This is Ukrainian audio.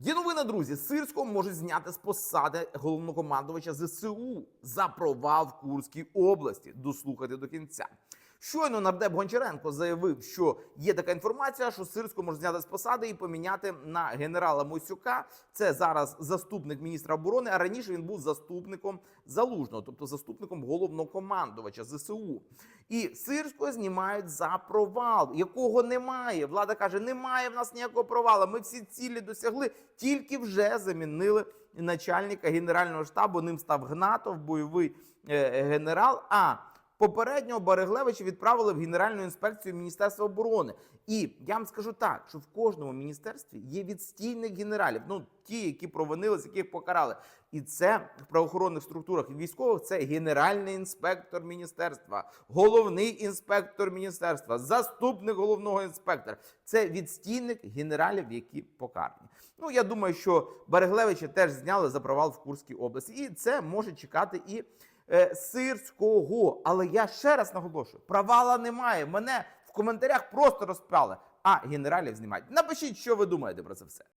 Є новина, друзі. Сирського можуть зняти з посади головнокомандувача ЗСУ за провал в Курській області. Дослухайте до кінця. Щойно нардеп Гончаренко заявив, що є така інформація, що Сирського можуть зняти з посади і поміняти на генерала Мосюка. Це зараз заступник міністра оборони. А раніше він був заступником залужного, тобто заступником головнокомандувача ЗСУ. І Сирського знімають за провал, якого немає. Влада каже: немає в нас ніякого провалу. Ми всі цілі досягли, тільки вже замінили начальника генерального штабу. Ним став Гнатов, бойовий е, генерал. А Попереднього Береглевича відправили в Генеральну інспекцію Міністерства оборони. І я вам скажу так, що в кожному міністерстві є відстійних генералів. Ну ті, які провинились, яких покарали. І це в правоохоронних структурах і військових це генеральний інспектор міністерства, головний інспектор міністерства, заступник головного інспектора. Це відстійник генералів, які покарані. Ну я думаю, що Береглевича теж зняли за провал в Курській області, і це може чекати і сирського. Але я ще раз наголошую: провала немає. Мене в коментарях просто розпяли, а генералів знімають. Напишіть, що ви думаєте про це все.